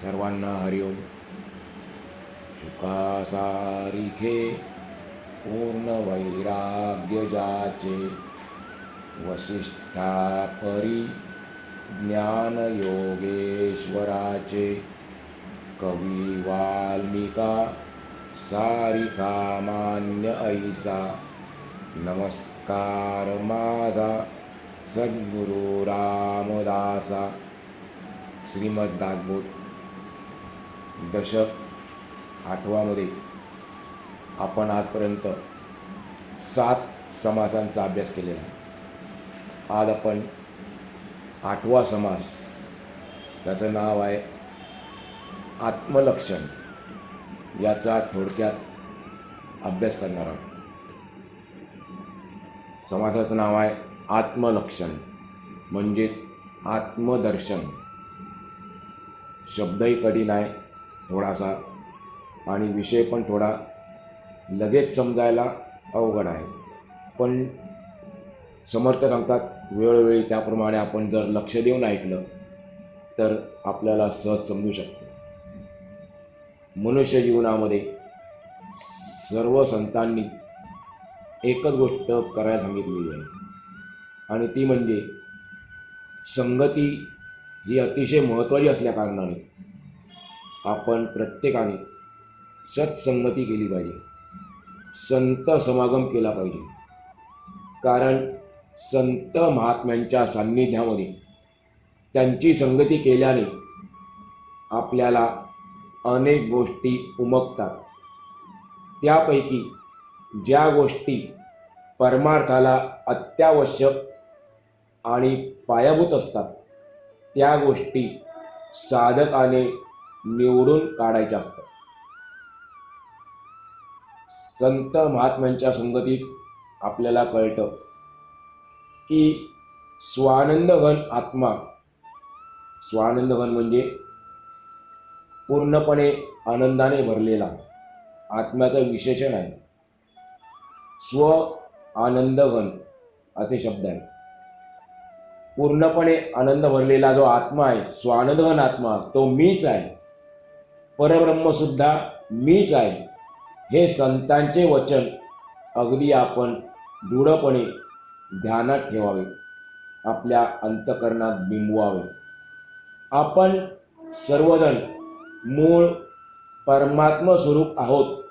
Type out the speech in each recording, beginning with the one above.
सर्वांना हरिओम सुखासारिखे पूर्ण वैराग्य जाचे वसिष्ठा परी ज्ञान योगेश्वराचे कवी वाल्मिका सारिका मान्य ऐसा. नमस्कार माझा सद्गुरू रामदासा. श्रीमद दशक आठवामध्ये आपण आजपर्यंत सात समासांचा अभ्यास केलेला आहे. आज आपण आठवा समास त्याचं नाव आहे आत्मलक्षण. याचा थोडक्यात अभ्यास करणार आहोत. समासाचं नाव आहे आत्मलक्षण म्हणजे आत्मदर्शन. शब्दही कठीण आहे. थोडासा आणि विषय पण थोडा लगेच समजायला अवघड आहे. पण समर्थ सांगतात वेळोवेळी त्याप्रमाणे आपण जर लक्ष देऊन ऐकलं तर आपल्याला सहज समजू शकतो. मनुष्य जीवनामध्ये सर्व संतांनी एकच गोष्ट करायला सांगितलेली आहे. आणि ती म्हणजे संगती ही अतिशय महत्त्वाची असल्याकारणाने आपण प्रत्येकाने सत्संगती केली पाहिजे. संत समागम केला पाहिजे. कारण संत महात्म्यांच्या सान्निध्यामध्ये त्यांची संगती केल्याने आपल्याला अनेक गोष्टी उमगतात. त्यापैकी ज्या गोष्टी परमार्थाला अत्यावश्यक आणि पायाभूत असतात त्या गोष्टी साधकाने निवडून काढायच्या असतात. संत महात्म्यांच्या संगतीत आपल्याला कळतं की स्वानंदघन आत्मा स्वानंदघन म्हणजे पूर्णपणे आनंदाने भरलेला आत्म्याचं विशेषण आहे. स्व आनंदघन असे शब्द आहे. पूर्णपणे आनंद भरलेला जो आत्मा आहे स्वानंदघन आत्मा तो मीच आहे. परब्रह्मसुद्धा मीच आहे. हे संतांचे वचन अगदी आपण दृढपणे ध्यानात ठेवावे. आपल्या अंतकरणात बिंबवावे. आपण सर्वजण मूळ परमात्म स्वरूप आहोत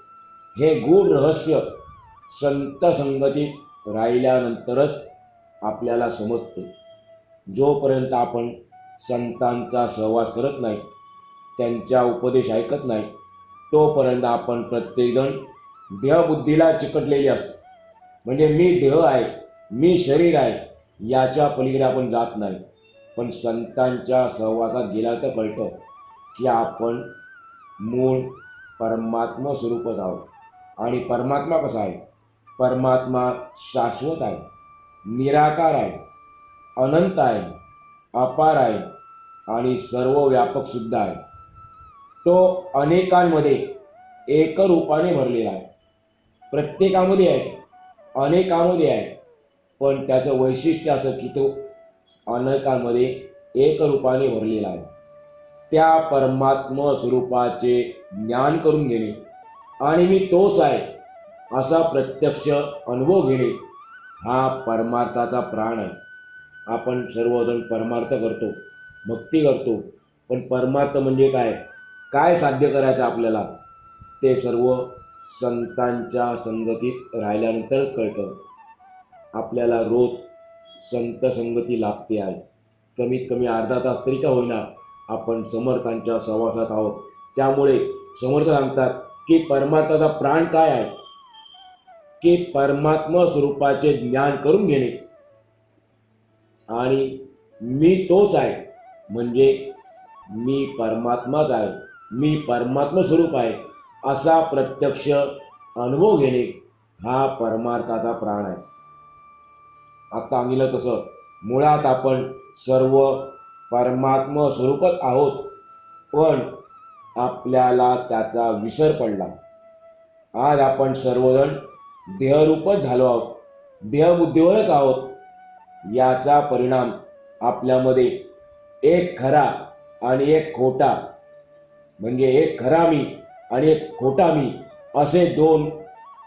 हे गूढ रहस्य संत संगतीत राहिल्यानंतरच आपल्याला समजते. जोपर्यंत आपण संतांचा सहवास करत नाही त्यांच्या उपदेश ऐकत नाही. तोपर्यंत आपण प्रत्येकजण देहबुद्धीला चिकटलेली असतो. म्हणजे मी देह आहे मी शरीर आहे याच्या पलीकडे आपण जात नाही. पण संतांच्या सहवासात गेला तर कळतं की आपण मूळ परमात्मा स्वरूपच आहोत. आणि परमात्मा कसा आहे? परमात्मा शाश्वत आहे निराकार आहे अनंत आहे अपार आहे आणि सर्व व्यापकसुद्धा आहे. तो अनेकांमध्ये एकरूपाने भरलेला आहे. प्रत्येकामध्ये आहे अनेकामध्ये आहे. पण त्याचं वैशिष्ट्य असं की तो अनेकांमध्ये एकरूपाने भरलेला आहे. त्या परमात्म स्वरूपाचे ज्ञान करून घेणे आणि मी तोच आहे असा प्रत्यक्ष अनुभव घेणे हा परमार्थाचा प्राण आहे. आपण सर्वजण परमार्थ करतो भक्ती करतो पण परमार्थ म्हणजे काय? काय साध्य करायचं आपल्याला? ते सर्व संतांच्या संगतीत राहिल्यानंतरच कळतं. आपल्याला रोज संत संगती लाभते आहे. कमीत कमी अर्धा तास तरी का होईना आपण समर्थांच्या सहवासात आहोत. त्यामुळे समर्थ सांगतात की परमार्थाचा प्राण काय आहे? की परमात्मा स्वरूपाचे ज्ञान करून घेणे. आणि मी तोच आहे. म्हणजे मी परमात्माच आहे. मी परमात्मा स्वरूप आहे असा प्रत्यक्ष अनुभव घेणे हा परमार्थाचा प्राण आहे. आता सांगितलं तसं मुळात आपण सर्व परमात्म स्वरूपच आहोत पण आपल्याला त्याचा विसर पडला. आज आपण सर्वजण देहरूपच झालो आहोत देहबुद्धीवरच आहोत. याचा परिणाम आपल्यामध्ये एक खरा आणि एक खोटा म्हणजे एक खरा मी आणि एक खोटा मी असे दोन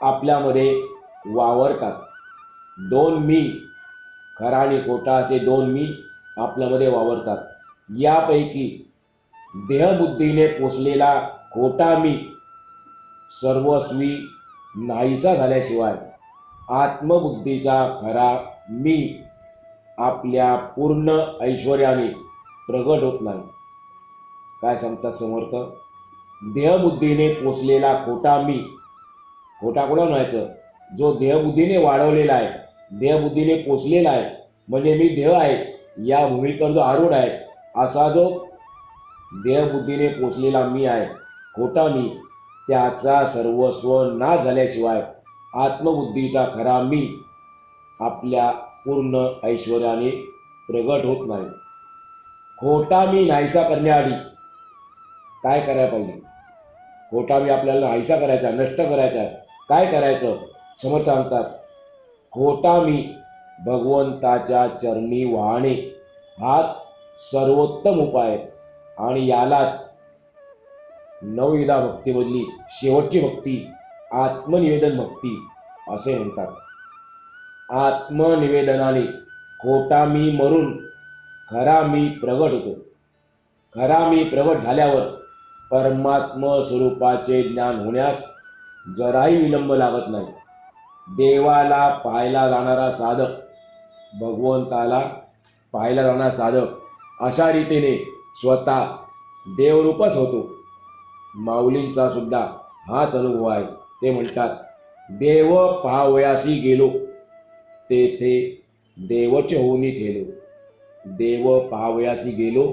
आपल्यामध्ये वावरतात. दोन मी खरा आणि खोटा असे दोन मी आपल्यामध्ये वावरतात. यापैकी देहबुद्धीने पोचलेला खोटा मी सर्वस्वी नाहीसा झाल्याशिवाय आत्मबुद्धीचा खरा मी आपल्या पूर्ण ऐश्वर्याने प्रगट होत नाही. काय सांगतात समर्थ? देहबुद्धीने पोचलेला खोटा मी खोटा कुठं म्हणायचं? जो देहबुद्धीने वाढवलेला आहे देहबुद्धीने पोचलेला आहे म्हणजे मी देह आहे या भूमिकेवर जो आरूढ आहे असा जो देहबुद्धीने पोचलेला मी आहे खोटा मी त्याचा सर्वस्व नाश झाल्याशिवाय आत्मबुद्धीचा खरा मी आपल्या पूर्ण ऐश्वर्याने प्रगट होत नाही. खोटा मी नाहीसा करण्याआधी काय करायला पाहिजे? खोटामी आपल्याला आयसा करायचा नष्ट करायचा. काय करायचं? समर्थ सांगतात खोटा मी भगवंताच्या चरणी वाहणे हाच सर्वोत्तम उपाय आणि यालाच नवविधा भक्तीमधली शेवटची भक्ती आत्मनिवेदन भक्ती असे म्हणतात. आत्मनिवेदनाने खोटा मी मरून खरा मी प्रगट होतो. खरा मी प्रगट झाल्यावर परमात्म स्वरूपाचे ज्ञान होण्यास जराही विलंब लागत नाही. देवाला पाहायला जाणारा साधक भगवंताला पाहायला जाणारा साधक अशा रीतीने स्वतः देवरूपच होतो. माऊलींचा सुद्धा हाच अनुभव आहे. ते म्हणतात देव पाहावयासी गेलो तेथे देवचे होऊनी ठेलो. देव पाहावयासी गेलो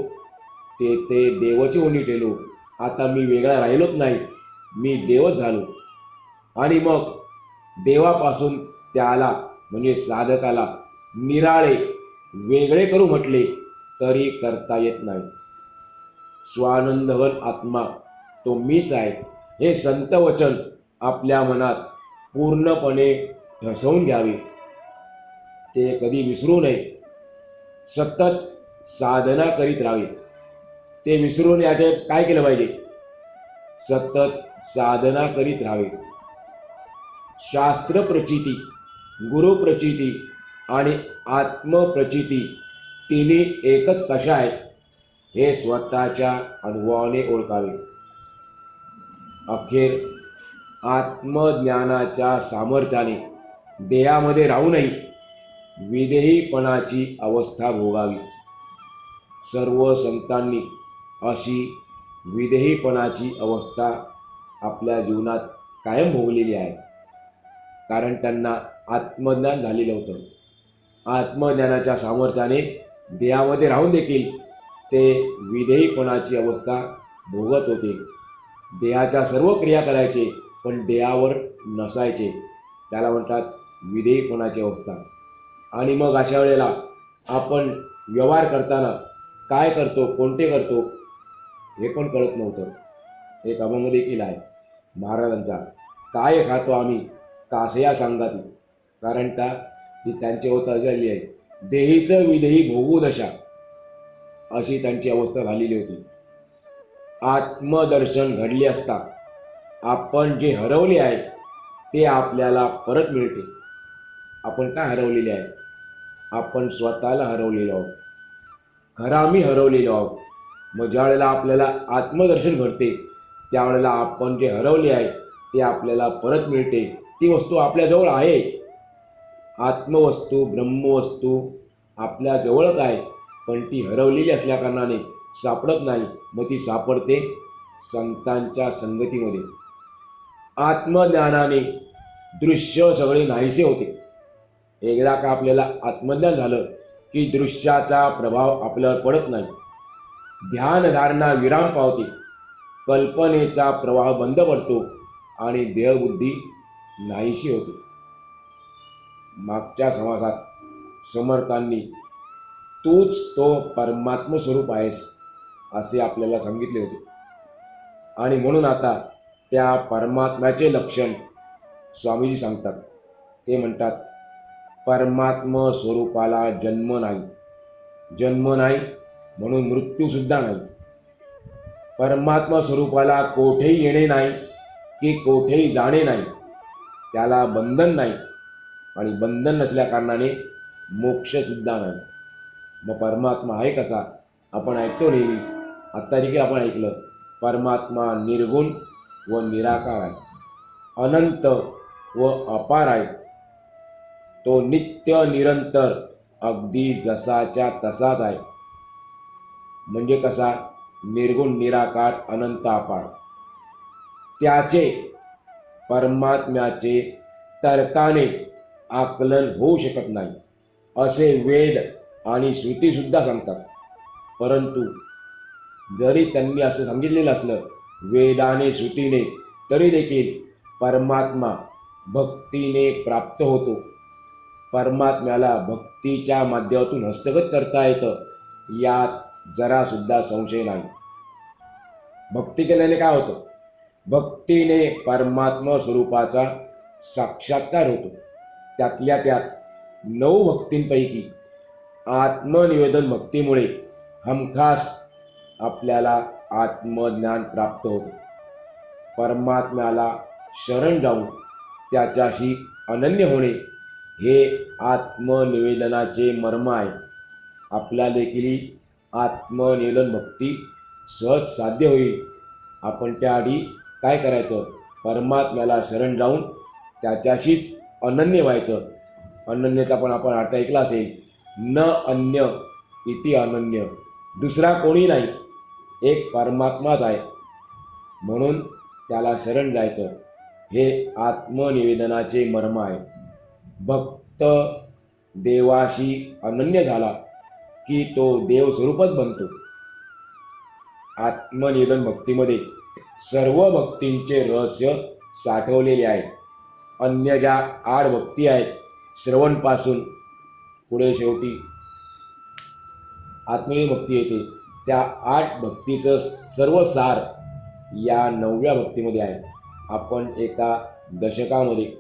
तेथे देवचे होऊनी ठेलो. आता मी वेगळा राहिलोच नाही. मी देवच झालो. आणि मग देवापासून त्याला म्हणजे साधकाला निराळे वेगळे करू म्हटले तरी करता येत नाही. स्वानंदवन आत्मा तो मीच आहे. हे संत वचन आपल्या मनात पूर्णपणे ठसवून घ्यावे. ते कधी विसरू नये. सतत साधना करीत राहावे. ते विसरून याचे काय केलं पाहिजे? सतत साधना करीत राहावे. शास्त्र प्रचिती गुरु प्रचिती आणि आत्मप्रचिती तिन्ही एकच कशा आहेत? हे स्वतःच्या अनुभवाने ओळखावे. अखेर आत्मज्ञानाच्या सामर्थ्याने देहामध्ये राहूनही विदेहीपणाची अवस्था भोगावी. सर्व संतांनी अशी विदेहीपणाची अवस्था आपल्या जीवनात कायम भोगलेली आहे. कारण त्यांना आत्मज्ञान झालेलं होतं. आत्मज्ञानाच्या सामर्थ्याने देहामध्ये राहून देखील ते विधेयीपणाची अवस्था भोगत होते. देहाच्या सर्व क्रिया करायचे पण देहावर नसायचे. त्याला म्हणतात विधेयीपणाची अवस्था. आणि मग अशा वेळेला आपण व्यवहार करताना काय करतो कोणते करतो हे पण कळत नव्हतं. एक अभंग देखील आहे. महाराजांचा. काय खातो आम्ही? कासया सांगाती. कारण का? ती त्यांची अवस्था झाली आहे. देहीचं विदेही भोगू दशा. अशी त्यांची अवस्था झालेली होती. आत्मदर्शन घडले असता आपण जे हरवले आहे ते आपल्याला परत मिळते. आपण काय हरवलेले आहे? आपण स्वतःला हरवलेलो आहोत. खरा आम्ही हरवलेलो आहोत. मग ज्या वेळेला आपल्याला आत्मदर्शन घडते त्यावेळेला आपण जे हरवले आहे ते आपल्याला परत मिळते. ती वस्तू आपल्याजवळ आहे. आत्मवस्तू ब्रह्मवस्तू आपल्याजवळच आहे. पण ती हरवलेली असल्याकारणाने सापडत नाही. मग ती सापडते संतांच्या संगतीमध्ये. आत्मज्ञानाने दृश्य सगळे नाहीसे होते. एकदा का आपल्याला आत्मज्ञान झालं की दृश्याचा प्रभाव आपल्यावर पडत नाही. ध्यानधारणा विराम पावते. कल्पनेचा प्रवाह बंद पडतो आणि देहबुद्धी नाहीशी होते. मागच्या समाजात समर्थांनी तूच तो परमात्म स्वरूप आहेस असे आपल्याला सांगितले होते. आणि म्हणून आता त्या परमात्म्याचे लक्षण स्वामीजी सांगतात. ते म्हणतात परमात्म स्वरूपाला जन्म नाही. जन्म नाही म्हणून मृत्यूसुद्धा नाही. परमात्मा स्वरूपाला कोठेही येणे नाही की कोठेही जाणे नाही त्याला बंधन नाही आणि बंधन नसल्या कारणाने मोक्षसुद्धा नाही. मग परमात्मा आहे कसा? आपण ऐकतो नेहमी. आत्ता देखील आपण ऐकलं. परमात्मा निर्गुण व निराकार आहे. अनंत व अपार आहे. तो नित्य निरंतर अगदी जसाच्या तसाच आहे. म्हणजे कसा? निर्गुण निराकार अनंत अपार त्याचे परमात्म्याचे तर्काने आकलन होऊ शकत नाही. असे वेद आणि श्रुतीसुद्धा सांगतात. परंतु जरी त्यांनी असं सांगितलेलं असलं वेदाने श्रुतीने तरी देखील परमात्मा भक्तीने प्राप्त होतो. परमात्म्याला भक्तीच्या माध्यमातून हस्तगत करता येतं. यात जरासुद्धा संशय नाही. भक्ती केल्याने काय होतं? भक्तीने परमात्मा स्वरूपाचा साक्षात्कार होतो. त्यातल्या त्यात नऊ भक्तींपैकी आत्मनिवेदन भक्तीमुळे हमखास आपल्याला आत्मज्ञान प्राप्त होतो. परमात्म्याला शरण जाऊन त्याच्याशी अनन्य होणे हे आत्मनिवेदनाचे मर्म आहे. आपल्या देखील आत्मनिलन भक्ती सहज साध्य होईल. आपण त्याआधी काय करायचं? परमात्म्याला शरण जाऊन त्याच्याशीच अनन्य व्हायचं. अनन्यचा पण आपण अर्थ ऐकला असेल. न अन्य इति अनन्य. दुसरा कोणी नाही. एक परमात्माच आहे. म्हणून त्याला शरण जायचं. हे आत्मनिवेदनाचे मर्म आहे. भक्त देवाशी अनन्य झाला. की तो देव स्वरूपच बनतो. आत्मनिवेदन भक्तीमध्ये सर्व भक्तींचे रहस्य साठवलेले आहे अन्य ज्या आठ भक्ती आहेत श्रवणपासून पुढे शेवटी आत्मीय भक्ती येते. त्या आठ भक्तीचं सर्व सार या नवव्या भक्तीमध्ये आहे. आपण एका दशकामध्ये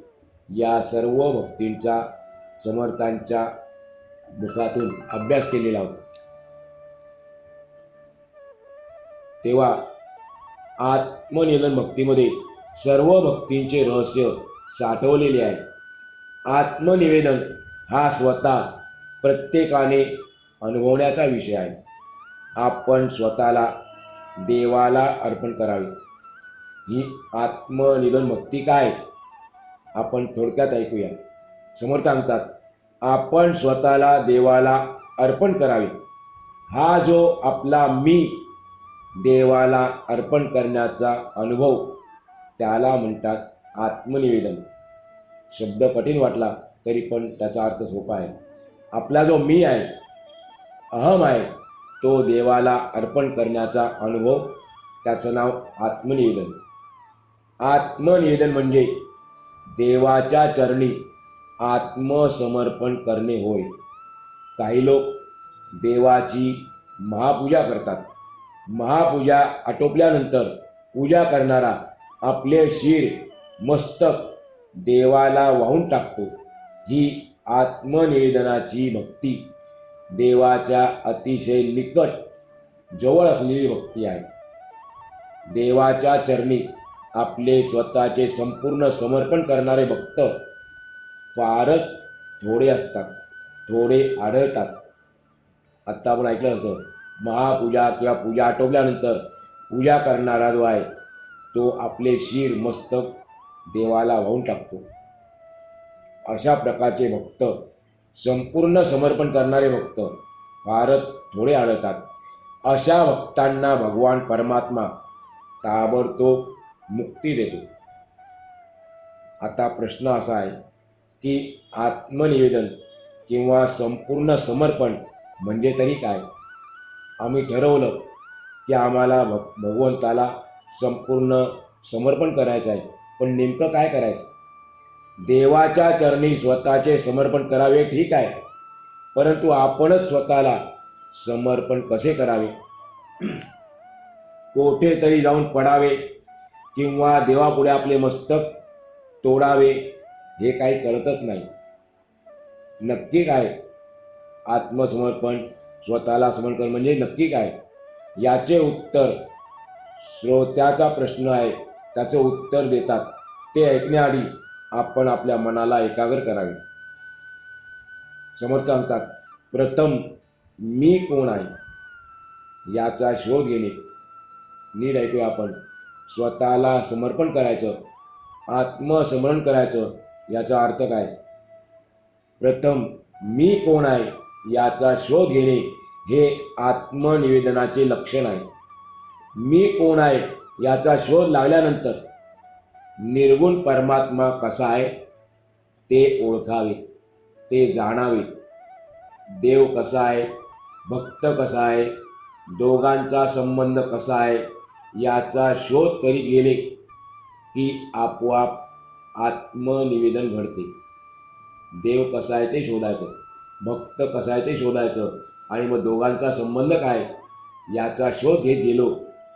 या सर्व भक्तींचा समर्थांच्या मुखातून अभ्यास केलेला होता. तेव्हा आत्मनिलन भक्तीमध्ये सर्व भक्तींचे रहस्य साठवलेले आहे. आत्मनिवेदन हा स्वतः प्रत्येकाने अनुभवण्याचा विषय आहे. आपण स्वतःला देवाला अर्पण करावे. ही आत्मनिलन भक्ती काय? आपण थोडक्यात ऐकूया. समोर सांगतात आपण स्वतःला देवाला अर्पण करावे. हा जो आपला मी देवाला अर्पण करण्याचा अनुभव त्याला म्हणतात आत्मनिवेदन. शब्द कठीण वाटला तरी पण त्याचा अर्थ सोपा आहे. आपला जो मी आहे अहम आहे तो देवाला अर्पण करण्याचा अनुभव त्याचं नाव आत्मनिवेदन. आत्मनिवेदन म्हणजे देवाच्या चरणी आत्मसमर्पण करणे होय. काही लोक देवाची महापूजा करतात. महापूजा आटोपल्यानंतर पूजा करणारा आपले शिर मस्तक देवाला वाहून टाकतो. ही आत्मनिवेदनाची भक्ती देवाच्या अतिशय निकट जवळ असलेली भक्ती आहे. देवाच्या चरणी आपले स्वतःचे संपूर्ण समर्पण करणारे भक्त फारच थोडे असतात थोडे आढळतात. आत्ता आपण ऐकलं असं महापूजा किंवा पूजा आटोपल्यानंतर पूजा करणारा जो आहे तो आपले शिर मस्तक देवाला वाहून टाकतो. अशा प्रकारचे भक्त संपूर्ण समर्पण करणारे भक्त फारच थोडे आढळतात. अशा भक्तांना भगवान परमात्मा ताबडतोब मुक्ती देतो. आता प्रश्न असा आहे की आत्मनिवेदन किंवा संपूर्ण समर्पण म्हणजे तरी काय? आम्ही ठरवलं की आम्हाला भ भगवंताला संपूर्ण समर्पण करायचं आहे. पण नेमकं काय करायचं? देवाच्या चरणी स्वतःचे समर्पण करावे ठीक आहे. परंतु आपणच स्वतःला समर्पण कसे करावे? कोठेतरी जाऊन पडावे किंवा देवापुढे आपले मस्तक तोडावे हे काही कळतच नाही. नक्की काय? आत्मसमर्पण स्वतःला समर्पण म्हणजे नक्की काय? याचे उत्तर श्रोत्याचा प्रश्न आहे. त्याचं उत्तर देतात. ते ऐकण्याआधी आपण आपल्या मनाला एकाग्र करावे. समर्थ सांगतात प्रथम मी कोण आहे? याचा शोध घेणे. नीट ऐकूया आपण. स्वतःला समर्पण करायचं. आत्मसमरण करायचं. याचा अर्थ काय? प्रथम मी कोण आहे याचा शोध घेणे हे आत्मनिवेदनाचे लक्षण आहे. मी कोण आहे याचा शोध लागल्यानंतर निर्गुण परमात्मा कसा आहे ते ओळखावे ते जाणावे. देव कसा आहे भक्त कसा आहे दोघांचा संबंध कसा आहे याचा शोध करीत गेले की आपोआप आत्मनिवेदन घडते. देव कसा आहे ते शोधायचं भक्त कसा आहे ते शोधायचं आणि मग दोघांचा संबंध काय? याचा शोध घेत गेलो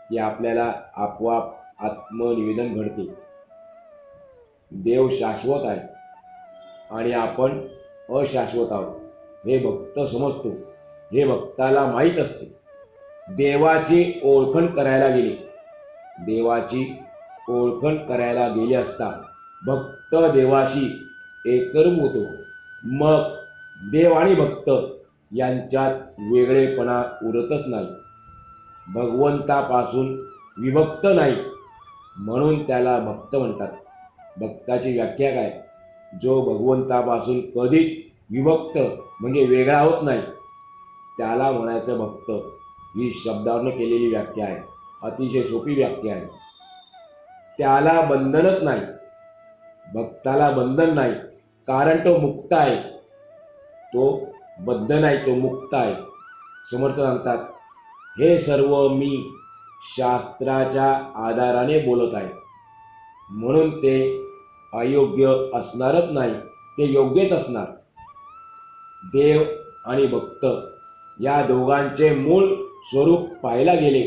की आपल्याला आपोआप आत्मनिवेदन घडते. देव शाश्वत आहे आणि आपण अशाश्वत आहोत. हे भक्त समजतो. हे भक्ताला माहीत असते. देवाची ओळखण करायला गेली. देवाची ओळखण करायला गेली असता भक्त देवाशी एकरूप होतो. मग देव आणि भक्त यांच्यात वेगळेपणा उरतच नाही. भगवंतापासून विभक्त नाही म्हणून त्याला भक्त म्हणतात. भक्ताची व्याख्या काय? जो भगवंतापासून कधीच विभक्त म्हणजे वेगळा होत नाही त्याला म्हणायचं भक्त ही शब्दावरनं केलेली व्याख्या आहे. अतिशय सोपी व्याख्या आहे. त्याला बंधनच नाही. भक्ताला बंधन नाही कारण तो मुक्त आहे. तो बद्ध नाही तो मुक्त आहे. समर्थ सांगतात हे सर्व मी शास्त्राच्या आधाराने बोलत आहे. म्हणून ते अयोग्य असणारच नाही ते योग्यच असणार. देव आणि भक्त या दोघांचे मूळ स्वरूप पाहायला गेले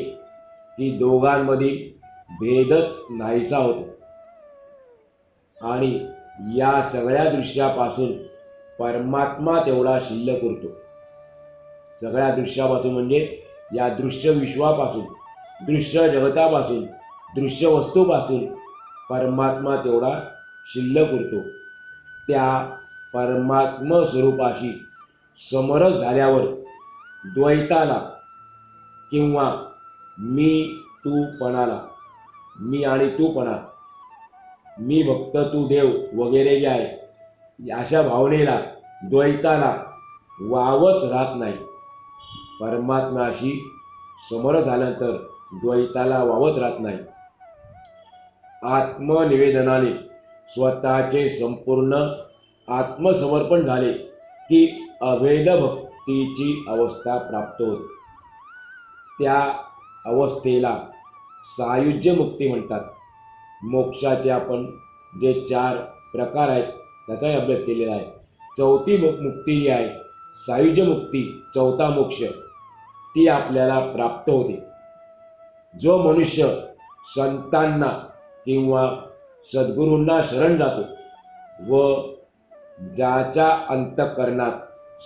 की दोघांमधील भेदच नाहीसा होतो. आणि या सगळ्या दृश्यापासून परमात्मा तेवढा शिल्लक उरतो. सगळ्या दृश्यापासून म्हणजे या दृश्य विश्वापासून दृश्य जगतापासून दृश्य वस्तूपासून परमात्मा तेवढा शिल्लक उरतो. त्या परमात्म स्वरूपाशी समरस झाल्यावर द्वैताला किंवा मी तूपणाला मी आणि तूपणा मी भक्त तू देव वगैरे जे आहे अशा भावनेला द्वैताला वावच राहत नाही. परमात्माशी समर झाल्यानंतर द्वैताला वावत राहत नाही. आत्मनिवेदनाने स्वतःचे संपूर्ण आत्मसमर्पण झाले की अभेद भक्तीची अवस्था प्राप्त होते. त्या अवस्थेला सायुज्य मुक्ती म्हणतात. मोक्षाचे आपण जे चार प्रकार आहेत त्याचाही अभ्यास केलेला आहे. चौथी मु मुक्ती जी आहे. सायुज्य मुक्ती चौथा मोक्ष ती आपल्याला प्राप्त होते. जो मनुष्य संतांना किंवा सद्गुरूंना शरण जातो व ज्याच्या अंतःकरणात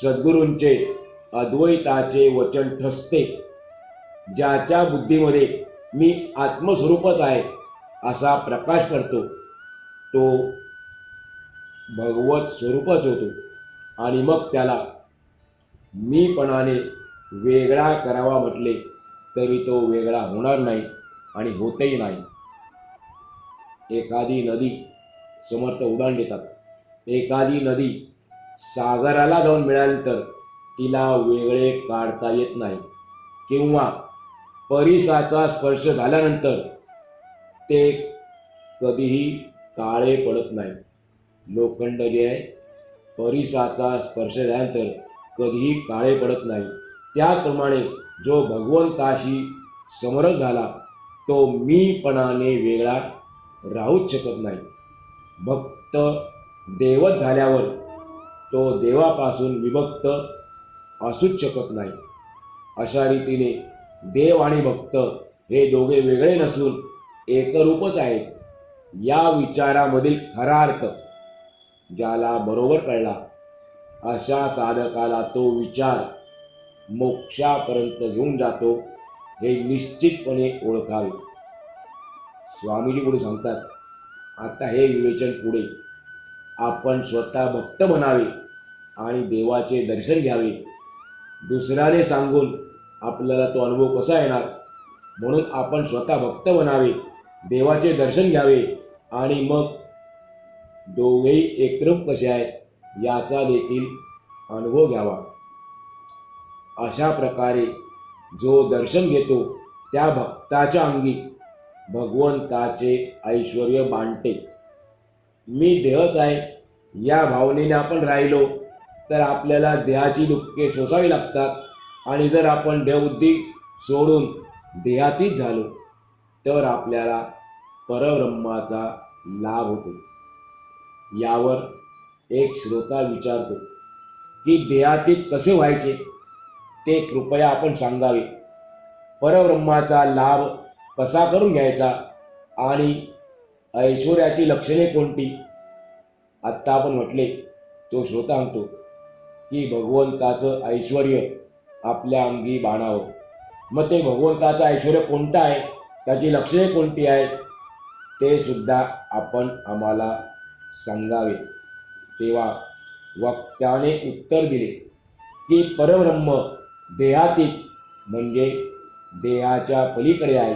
सद्गुरूंचे अद्वैताचे वचन ठसते ज्याच्या बुद्धीमध्ये मी आत्मस्वरूपच आहे असा प्रकाश करतो. तो भगवत स्वरूपच होतो. आणि मग त्याला मीपणाने वेगळा करावा म्हटले तरी तो वेगळा होणार नाही आणि होतही नाही. एखादी नदी समर्थ उडाण देतात. एखादी नदी सागराला जाऊन मिळाल्यानंतर तिला वेगळे काढता येत नाही. किंवा परिसाचा स्पर्श झाल्यानंतर ते कधीही काळे पडत नाही. लोखंड जे आहे परिसाचा स्पर्श झाल्यानंतर कधीही काळे पडत नाही. त्याप्रमाणे जो भगवंताशी समरस झाला तो मीपणाने वेगळा राहूच शकत नाही. भक्त देवत झाल्यावर तो देवापासून विभक्त असूच शकत नाही. अशा रीतीने देव आणि भक्त हे दोघे वेगळे नसून एकरूपच आहेत या विचारामधील खरा अर्थ ज्याला बरोबर कळला अशा साधकाला तो विचार मोक्षापर्यंत घेऊन जातो हे निश्चितपणे ओळखावे. स्वामीजी पुढे सांगतात आता हे विवेचन पुढे. आपण स्वतः भक्त म्हणावे आणि देवाचे दर्शन घ्यावे. दुसऱ्याने सांगून आपल्याला तो अनुभव कसा येणार? म्हणून आपण स्वतः भक्त बनावे देवाचे दर्शन घ्यावे. आणि मग दोघेही एकत्रम कसे आहेत याचा देखील अनुभव घ्यावा. अशा प्रकारे जो दर्शन घेतो त्या भक्ताच्या अंगी भगवंताचे ऐश्वर बांधते. मी देहच आहे या भावनेने आपण राहिलो तर आपल्याला देहाची दुःखे सोसावी लागतात. आणि जर आपण देवबुद्धी सोडून देहातीत झालो तर आपल्याला परब्रह्माचा लाभ होतो. यावर एक श्रोता विचारतो की देहातीत कसे व्हायचे? ते कृपया आपण सांगावे. परब्रह्माचा लाभ कसा करून घ्यायचा आणि ऐश्वर्याची लक्षणे कोणती? आत्ता आपण म्हटले तो श्रोता सांगतो की भगवंताचं ऐश्वर आपल्या अंगी बाणावं मग ते भगवंताचं ऐश्वर कोणतं आहे? त्याची लक्षणे कोणती आहेत? ते सुद्धा आपण आम्हाला सांगावे. तेव्हा वक्त्याने उत्तर दिले की परब्रह्म देहातीत म्हणजे देहाच्या पलीकडे आहे.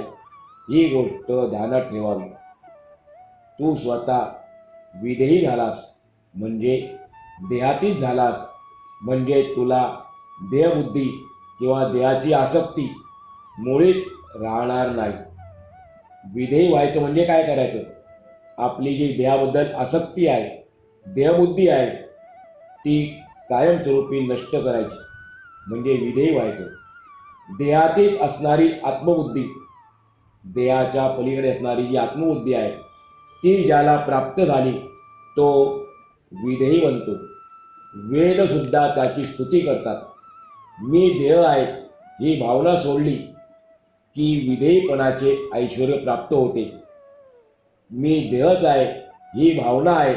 ही गोष्ट ध्यानात ठेवावी. तू स्वतः विदेही झालास म्हणजे देहातीत झालास म्हणजे तुला देहबुद्धी किंवा देहाची आसक्ती मुळीच राहणार नाही. विधेयी व्हायचं म्हणजे काय करायचं? आपली जी देहाबद्दल आसक्ती आहे देहबुद्धी आहे ती कायमस्वरूपी नष्ट करायची. म्हणजे विधेयी व्हायचं. देहातीत असणारी आत्मबुद्धी देहाच्या पलीकडे असणारी जी आत्मबुद्धी आहे ती ज्याला प्राप्त झाली तो विधेयी बनतो. वेदसुद्धा त्याची स्तुती करतात. मी देह आहे ही भावना सोडली की विधेयपणाचे ऐश्वर प्राप्त होते. मी देहच आहे ही भावना आहे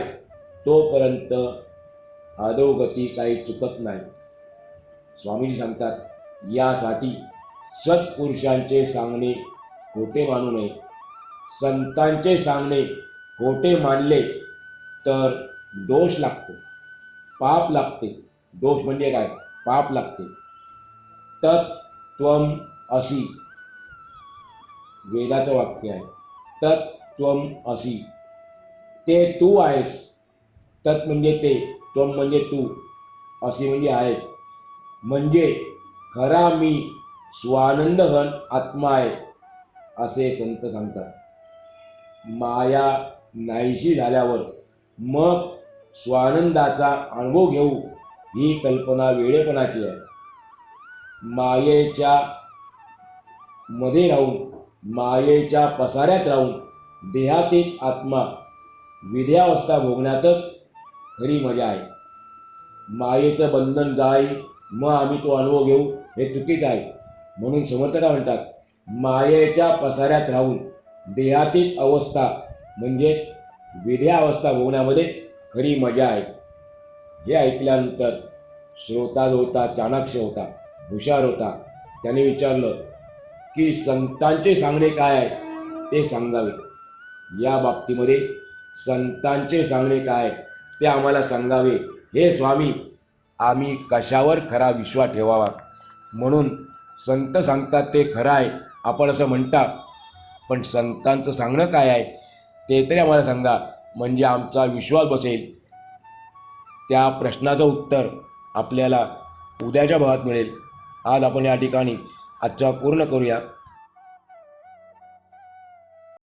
तोपर्यंत अधोगती काही चुकत नाही. स्वामीजी सांगतात यासाठी सत्पुरुषांचे सांगणे खोटे मानू नये. संतांचे सांगणे खोटे मानले तर दोष लागतो. पाप लागते. दोष म्हणजे काय? पाप लागते. तत्त्वम असी. वेदाचं वाक्य आहे. तत् त्वम असी. ते तू आहेस. तत् म्हणजे ते त्वम म्हणजे तू. असी म्हणजे आहेस. म्हणजे खरा मी स्वानंदघन आत्मा आहे असे संत सांगतात. माया नाहीशी झाल्यावर मग स्वानंदाचा अनुभव घेऊ ही कल्पना वेळेपणाची आहे. मायेच्या मध्ये राहून मायेच्या पसाऱ्यात राहून देहातील आत्मा विधेयावस्था भोगण्यातच खरी मजा आहे. मायेचं बंधन जाईल मग आम्ही तो अनुभव घेऊ हे चुकीचं आहे. म्हणून समर्थ काय म्हणतात मायेच्या पसाऱ्यात राहून देहातील अवस्था म्हणजे विधेयावस्था भोगण्यामध्ये खरी मजा आहे. हे ऐकल्यानंतर श्रोता जो होता चाणाक्ष होता हुशार होता. त्याने विचारलं की संतांचे सांगणे काय आहे ते सांगावे. या बाबतीमध्ये संतांचे सांगणे काय ते आम्हाला सांगावे. हे स्वामी आम्ही कशावर खरा विश्वास ठेवावा? म्हणून संत सांगतात ते खरं आहे आपण असं म्हणता. पण संतांचं सांगणं काय आहे ते तरी आम्हाला सांगा. म्हणजे आमचा विश्वास बसेल. त्या प्रश्नाचं उत्तर आपल्याला उद्याच्या भागात मिळेल. आज आपण या ठिकाणी आजचा पूर्ण करूया.